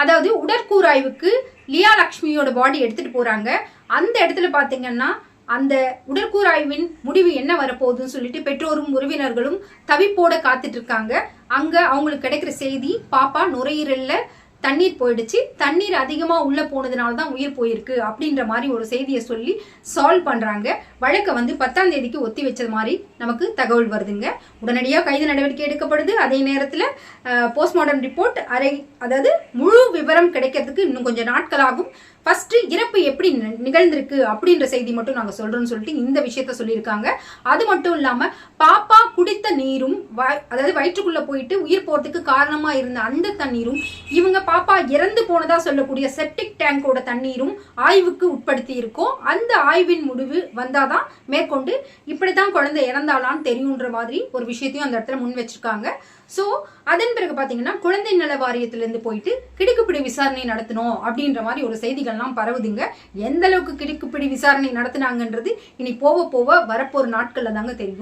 அதாவது உடற்கூராய்வுக்கு லியா லக்ஷ்மியோட பாடி எடுத்துட்டு போறாங்க. அந்த இடத்துல பாத்தீங்கன்னா அந்த உடற்கூராய்வின் முடிவு என்ன வரப்போகுதுன்னு சொல்லிட்டு பெற்றோரும் உறவினர்களும் தவிப்போட காத்துட்டு இருக்காங்க. அங்க அவங்களுக்கு கிடைக்கிற செய்தி பாப்பா நுரையீரல்ல தண்ணீர் போயிடுச்சு. தண்ணீர் அதிகமாக உள்ளே போனதுனால தான் உயிர் போயிருக்கு அப்படின்ற மாதிரி ஒரு செய்தியை சொல்லி சால்வ் பண்ணுறாங்க வழக்கை வந்து பத்தாம் தேதிக்கு ஒத்தி வச்சது மாதிரி நமக்கு தகவல் வருதுங்க. உடனடியாக கைது நடவடிக்கை எடுக்கப்படுது. அதே நேரத்தில் போஸ்ட்மார்ட்டம் ரிப்போர்ட் அரை அதாவது முழு விவரம் கிடைக்கிறதுக்கு இன்னும் கொஞ்சம் நாட்களாகும் ஃபர்ஸ்ட் இறப்பு எப்படி நி- நிகழ்ந்திருக்கு அப்படின்ற செய்தி மட்டும் நாங்கள் சொல்றோம்னு சொல்லிட்டு இந்த விஷயத்த சொல்லியிருக்காங்க. அது மட்டும் இல்லாம பாப்பா குடித்த நீரும் வ- அதாவது வயிற்றுக்குள்ள போயிட்டு உயிர் போறதுக்கு காரணமா இருந்த அந்த தண்ணீரும் இவங்க பாப்பா இறந்து போனதா சொல்லக்கூடிய செப்டிக் டேங்கோட தண்ணீரும் ஆய்வுக்கு உட்படுத்தி இருக்கோம் அந்த ஆய்வின் முடிவு வந்தாதான் மேற்கொண்டு இப்படித்தான் குழந்தை இறந்தாலான்னு தெரியுன்ற மாதிரி ஒரு விஷயத்தையும் அந்த இடத்துல முன் வச்சிருக்காங்க. ஸோ அதன் பிறகு பார்த்தீங்கன்னா குழந்தை நல வாரியத்திலேருந்து போயிட்டு கிடுக்குப்பிடி விசாரணை நடத்தணும் அப்படின்ற மாதிரி ஒரு செய்திகள்லாம் பரவுதுங்க. எந்த அளவுக்கு கிடுக்குப்பிடி விசாரணை நடத்தினாங்கன்றது இனி போக போக வரப்போற நாட்கள்ல தாங்க தெரியும்.